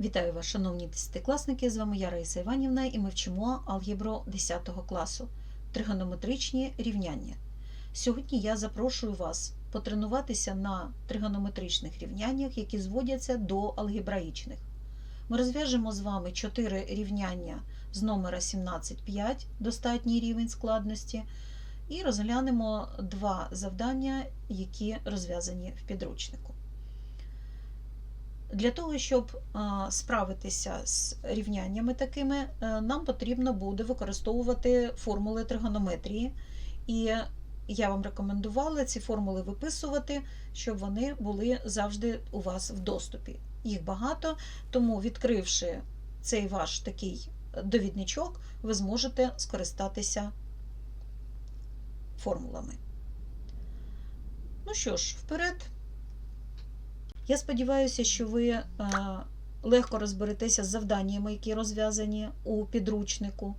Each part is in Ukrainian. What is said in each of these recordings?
Вітаю вас, шановні десятикласники! З вами я Раїса Іванівна і ми вчимо алгебру 10 класу тригонометричні рівняння. Сьогодні я запрошую вас потренуватися на тригонометричних рівняннях, які зводяться до алгебраїчних. Ми розв'яжемо з вами 4 рівняння з номера 17,5, достатній рівень складності, і розглянемо два завдання, які розв'язані в підручнику. Для того, щоб справитися з рівняннями такими, е, нам потрібно буде використовувати формули тригонометрії. І я вам рекомендувала ці формули виписувати, щоб вони були завжди у вас в доступі. Їх багато, тому відкривши цей ваш такий довідничок, ви зможете скористатися формулами. Ну що ж, вперед. Я сподіваюся, що ви е, легко розберетеся з завданнями, які розв'язані у підручнику.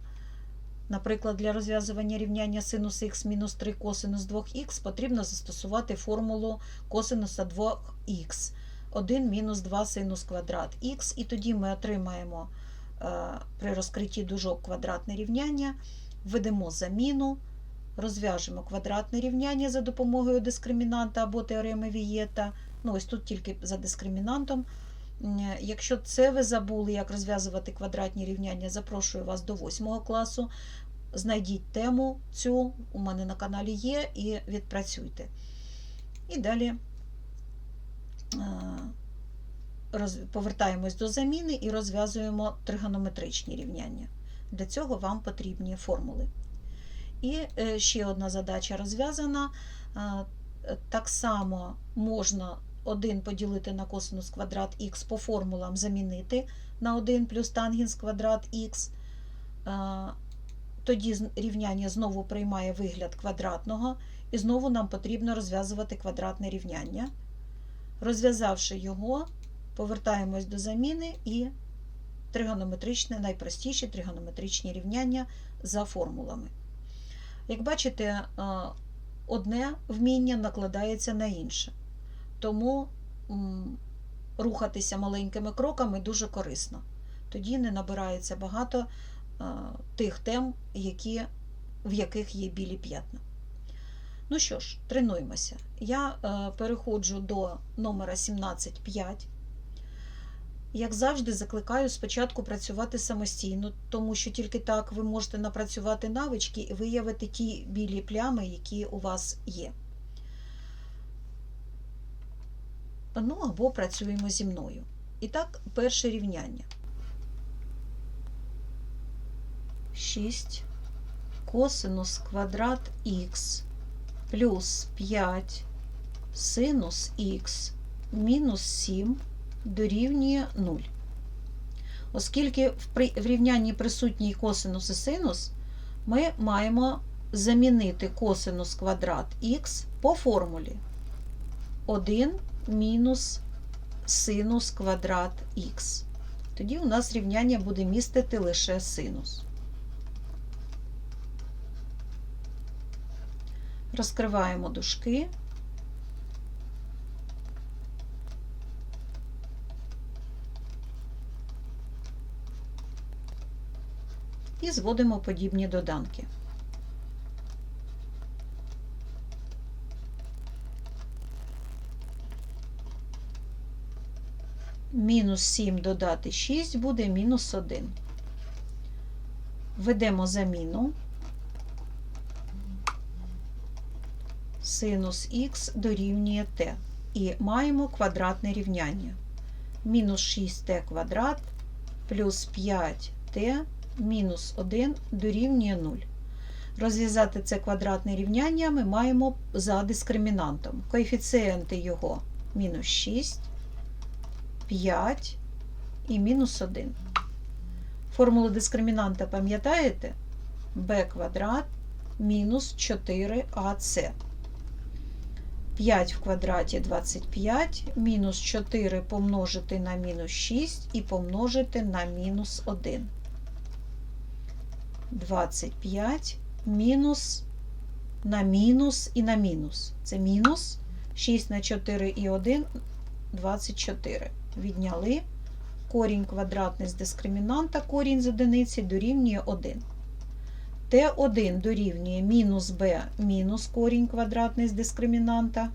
Наприклад, для розв'язування рівняння синус х мінус 3 косинус 2х потрібно застосувати формулу косинуса 2х 1 мінус 2 синус квадрат х, і тоді ми отримаємо е, при розкритті дужок квадратне рівняння, введемо заміну, розв'яжемо квадратне рівняння за допомогою дискримінанта або теореми Вієта. Ну, ось тут тільки за дискримінантом. Якщо це ви забули, як розв'язувати квадратні рівняння, запрошую вас до 8 класу. Знайдіть тему цю, у мене на каналі є, і відпрацюйте. І далі повертаємось до заміни і розв'язуємо тригонометричні рівняння. Для цього вам потрібні формули. І ще одна задача розв'язана. Так само можна 1 поділити на косинус квадрат х по формулам замінити на 1 плюс тангенс квадрат х. Тоді рівняння знову приймає вигляд квадратного, і знову нам потрібно розв'язувати квадратне рівняння. Розв'язавши його, повертаємось до заміни і тригонометричне, найпростіші тригонометричні рівняння за формулами. Як бачите, одне вміння накладається на інше. Тому рухатися маленькими кроками дуже корисно. Тоді не набирається багато тих тем, які, в яких є білі п'ятна. Ну що ж, тренуємося. Я переходжу до номера 17.5. Як завжди, закликаю спочатку працювати самостійно, тому що тільки так ви можете напрацювати навички і виявити ті білі плями, які у вас є. Ну або працюємо зі мною. І так, перше рівняння. 6 косинус квадрат х плюс 5 синус х мінус 7 дорівнює 0. Оскільки в рівнянні присутній косинус і синус, ми маємо замінити косинус квадрат х по формулі 1 мінус синус квадрат х. Тоді у нас рівняння буде містити лише синус. Розкриваємо дужки. І зводимо подібні доданки. Мінус 7 додати 6 буде мінус 1. Ведемо заміну. Синус х дорівнює t. І маємо квадратне рівняння. Мінус 6t квадрат плюс 5t мінус 1 дорівнює 0. Розв'язати це квадратне рівняння ми маємо за дискримінантом. Коефіцієнти його мінус 6, 5 і мінус 1. Формулу дискримінанта пам'ятаєте? b квадрат мінус 4ac. 5 в квадраті 25, мінус 4 помножити на мінус 6 і помножити на мінус 1. 25 мінус на мінус і на мінус. Це мінус 6 на 4 і 1 24. Відняли корінь квадратний з дискримінанта, корінь з одиниці дорівнює 1. Т1 дорівнює мінус b мінус корінь квадратний з дискримінанта.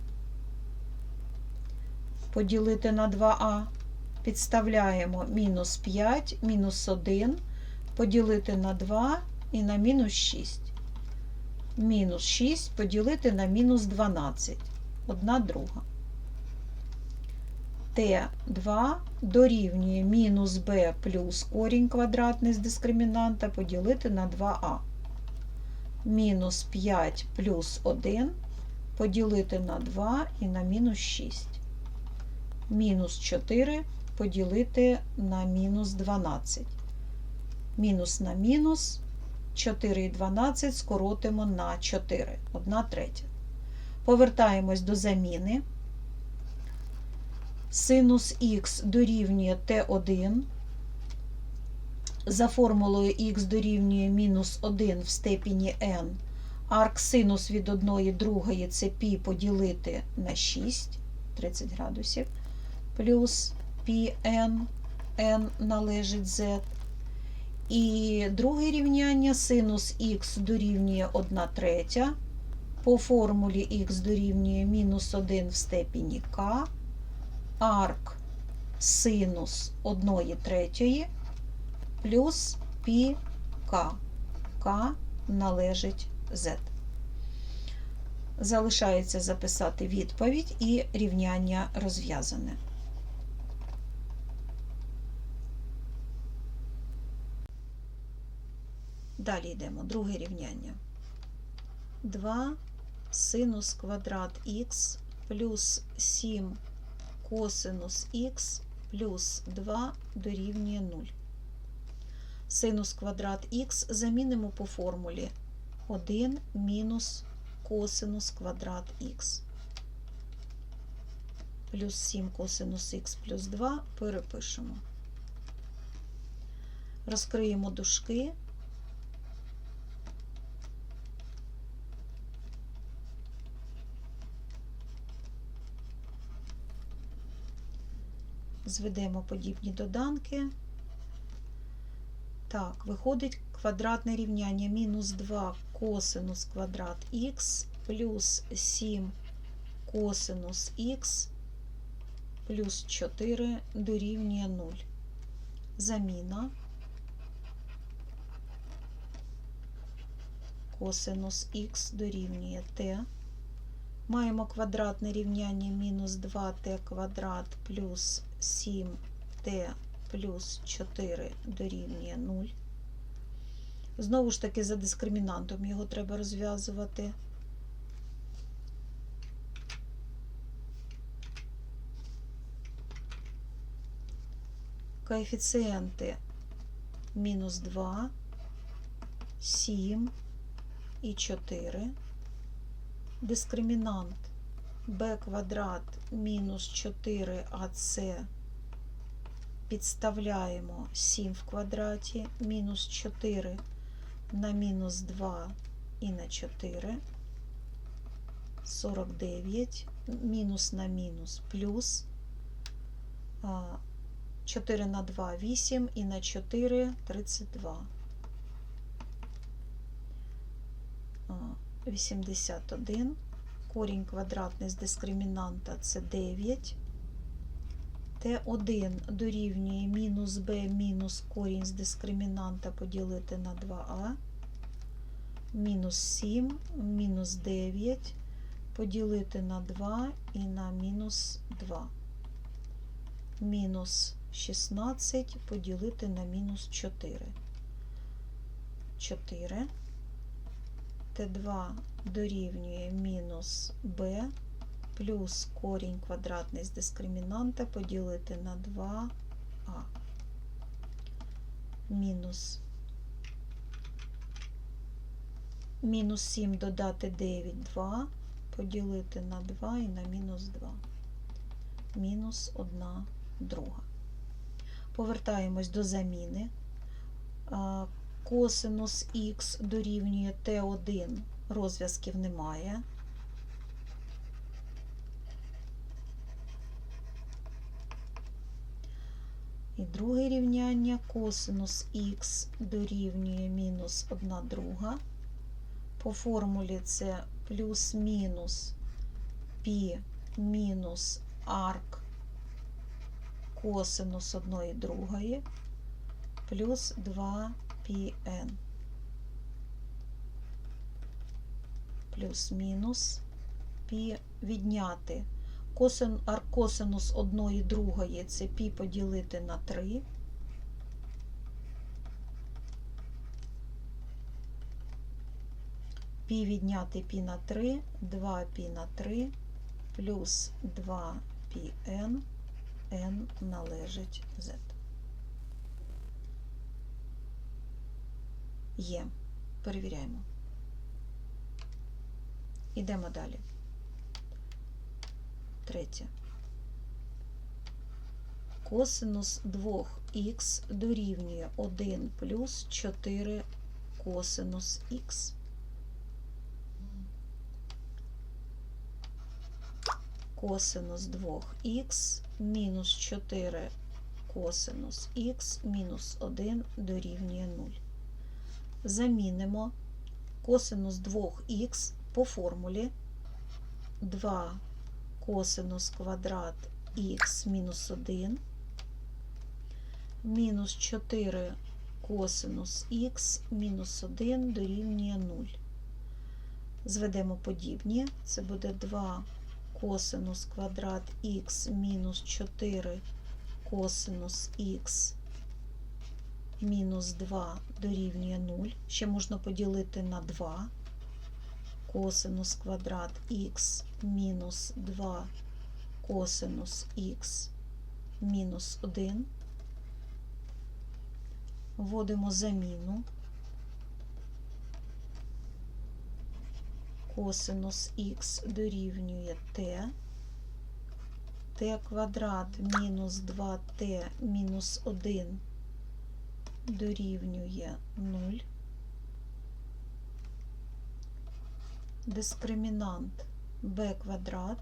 Поділити на 2а. Підставляємо мінус 5, мінус 1, поділити на 2 і на мінус 6. Мінус 6 поділити на мінус 12. Одна друга. Т2 дорівнює мінус b плюс корінь квадратний з дискримінанта поділити на 2а. Мінус 5 плюс 1 поділити на 2 і на мінус 6. Мінус 4 поділити на мінус 12. Мінус на мінус 4 і 12 скоротимо на 4, 1 третя. Повертаємось до заміни. Синус х дорівнює Т1. За формулою х дорівнює мінус 1 в степені n. Арксинус від 1 другої це π поділити на 6, 30 градусів, плюс πn, n належить z. І друге рівняння синус х дорівнює 1 третя. По формулі х дорівнює мінус 1 в степені k. Арк синус 1 третьої плюс π k. К належить z. Залишається записати відповідь і рівняння розв'язане. Далі йдемо. Друге рівняння. 2 синус квадрат х плюс 7 косинус х плюс 2 дорівнює 0. Синус квадрат х замінимо по формулі 1 мінус косинус квадрат х. Плюс 7 косинус х плюс 2 перепишемо. Розкриємо дужки. Зведемо подібні доданки. Так, виходить квадратне рівняння мінус 2 косинус квадрат х плюс 7 косинус х плюс 4 дорівнює 0. Заміна. Косинус х дорівнює t. Маємо квадратне рівняння мінус 2t квадрат плюс 7t плюс 4 дорівнює 0. Знову ж таки, за дискримінантом його треба розв'язувати. Коефіцієнти мінус 2, 7 і 4. Дискримінант b квадрат мінус 4ac підставляємо 7 в квадраті, мінус 4 на мінус 2 і на 4, 49, мінус на мінус плюс 4 на 2 8 і на 4 32. 81. Корінь квадратний з дискримінанта це 9. Т1 дорівнює мінус b мінус корінь з дискримінанта поділити на 2а. Мінус 7, мінус 9 поділити на 2 і на мінус 2. Мінус 16 поділити на мінус 4. 4. Т2 дорівнює мінус b плюс корінь квадратний з дискримінанта поділити на 2а. Мінус мінус 7 додати 9, 2, поділити на 2 і на мінус 2. Мінус 1 друга. Повертаємось до заміни. Косинус х дорівнює Т1, розв'язків немає. І друге рівняння косинус х дорівнює мінус 1 друга. По формулі це плюс-мінус пі мінус арк косинус 1 другої плюс 2 πn плюс-мінус пі відняти косин, аркосинус 1 другої це пі поділити на 3. Пі відняти пі на 3, 2 пі на 3, плюс 2 пі n, n належить z. Є. Перевіряємо. Ідемо далі. Третє. Косинус 2х дорівнює 1 плюс 4 косинус х. Косинус 2х мінус 4 косинус х мінус 1 дорівнює 0. Замінимо косинус 2х по формулі 2 косинус квадрат х мінус 1 мінус 4 косинус х мінус 1 дорівнює 0. Зведемо подібні. Це буде 2 косинус квадрат х мінус 4 косинус х мінус 2 дорівнює 0. Ще можна поділити на 2 косинус квадрат х мінус 2 косинус х мінус 1. Вводимо заміну. Косинус х дорівнює t, t квадрат мінус 2t мінус 1 дорівнює 0. Дискримінант b квадрат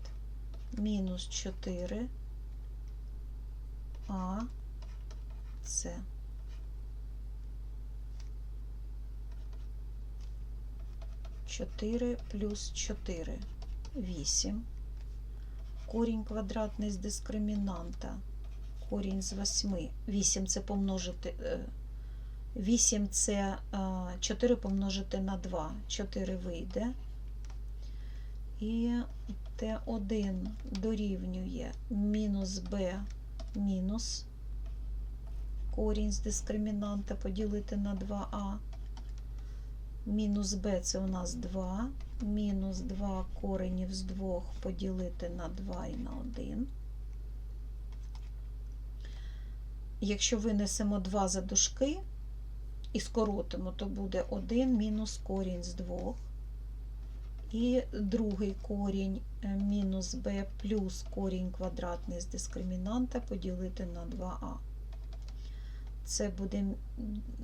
мінус 4 а це. Чотири плюс 4 8. Корінь квадратний з дискримінанта. Корінь з 8. 8 це помножити. 8 це 4 помножити на 2. 4 вийде. І Т1 дорівнює мінус b мінус корінь з дискримінанта поділити на 2а. Мінус b це у нас 2, мінус 2 коренів з 2 поділити на 2 і на 1. Якщо винесемо 2 за дужки і скоротимо, то буде 1 мінус корінь з 2. І другий корінь мінус b плюс корінь квадратний з дискримінанта поділити на 2а. Це буде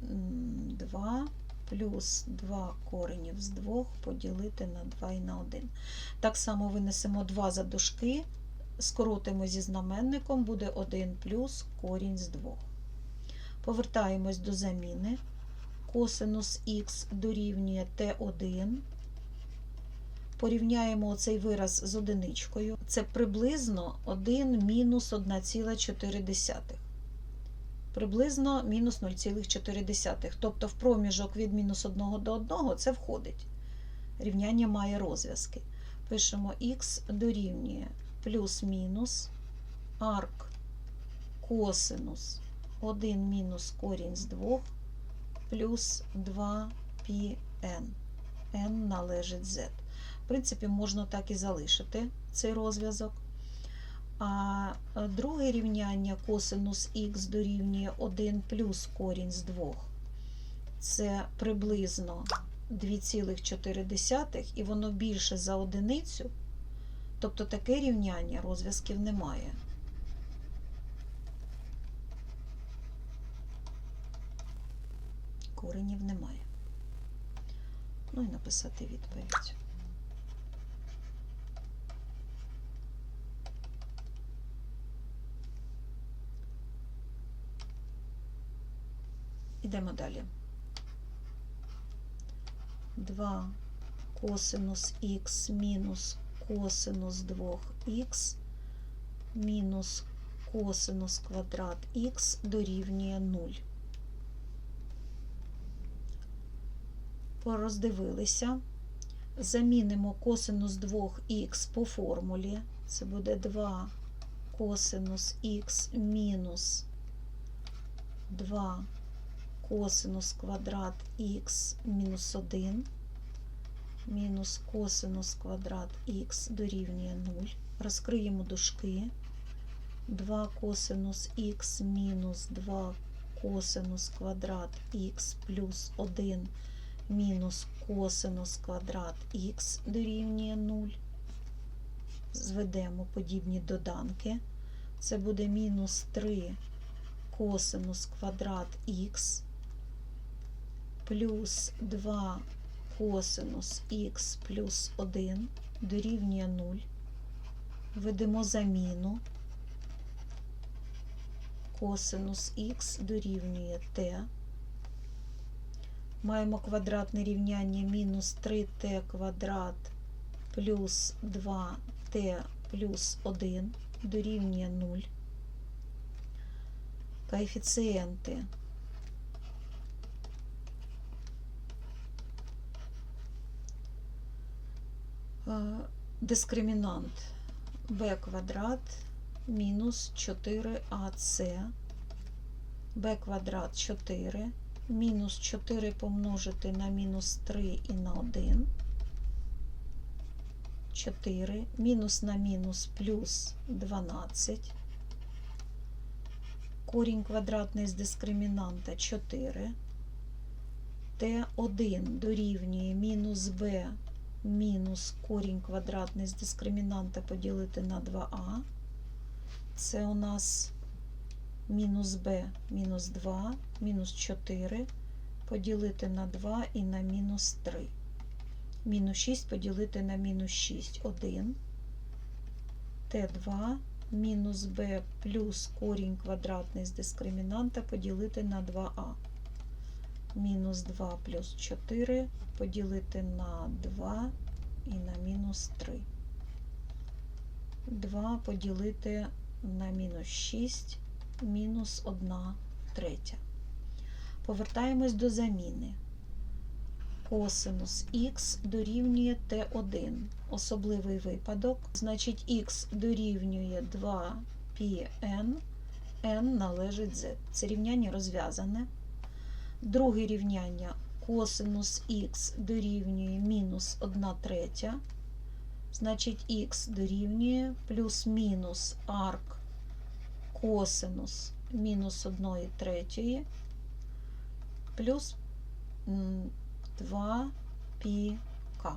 2 плюс 2 коренів з 2 поділити на 2 і на 1. Так само винесемо 2 за дужки, скоротимо зі знаменником, буде 1 плюс корінь з 2. Повертаємось до заміни. Косинус х дорівнює t1. Порівняємо оцей вираз з одиничкою. Це приблизно 1 мінус 1,4. Приблизно мінус 0,4. Тобто в проміжок від мінус 1 до 1 це входить. Рівняння має розв'язки. Пишемо х дорівнює плюс-мінус арк косинус 1 мінус корінь з 2 плюс 2 πn. n належить z. В принципі, можна так і залишити цей розв'язок. А друге рівняння косинус х дорівнює 1 плюс корінь з 2. Це приблизно 2,4, і воно більше за одиницю. Тобто таке рівняння розв'язків немає. Коренів немає. Ну і написати відповідь. Ідемо далі. 2 косинус х мінус косинус 2х мінус косинус квадрат х дорівнює 0. Пороздивилися. Замінимо косинус 2х по формулі. Це буде 2 косинус х мінус 2 косинус квадрат х мінус 1 мінус косинус квадрат х дорівнює 0. Розкриємо дужки. 2 косинус х мінус 2 косинус квадрат х плюс 1 мінус косинус квадрат х дорівнює 0. Зведемо подібні доданки. Це буде мінус 3 косинус квадрат х плюс 2 косинус х плюс 1 дорівнює 0. Введемо заміну. Косинус х дорівнює t. Маємо квадратне рівняння мінус 3t квадрат плюс 2t плюс 1 дорівнює 0. Коефіцієнти Е, дискримінант b квадрат мінус 4ac, b квадрат 4, мінус 4 помножити на мінус 3 і на 1, 4, мінус на мінус плюс 12, корінь квадратний з дискримінанта 4, t1 дорівнює мінус b мінус корінь квадратний з дискримінанта поділити на 2а. Це у нас мінус b мінус 2, мінус 4 поділити на 2 і на мінус 3. Мінус 6 поділити на мінус 6 1. Т2 мінус b плюс корінь квадратний з дискримінанта поділити на 2а мінус 2 плюс 4 поділити на 2 і на мінус 3. 2 поділити на мінус 6, мінус 1 третя. Повертаємось до заміни. Косинус х дорівнює Т1. Особливий випадок. Значить, х дорівнює 2πn, n належить z. Це рівняння розв'язане. Друге рівняння косинус х дорівнює мінус 1 третя. Значить, х дорівнює плюс-мінус арк косинус мінус 1 третьої плюс 2 піка.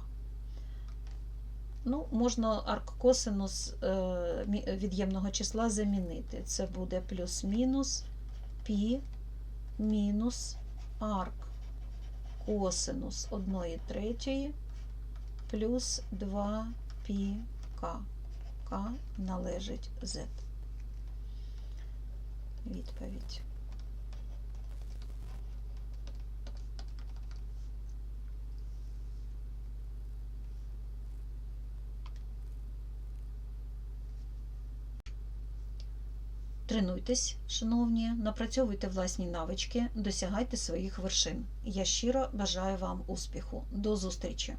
Ну, можна арк-косинус е, від'ємного числа замінити. Це буде плюс-мінус пі мінус арк косинус 1 третьої плюс 2 пі К. К належить Z. Відповідь. Тренуйтесь, шановні, напрацьовуйте власні навички, досягайте своїх вершин. Я щиро бажаю вам успіху. До зустрічі!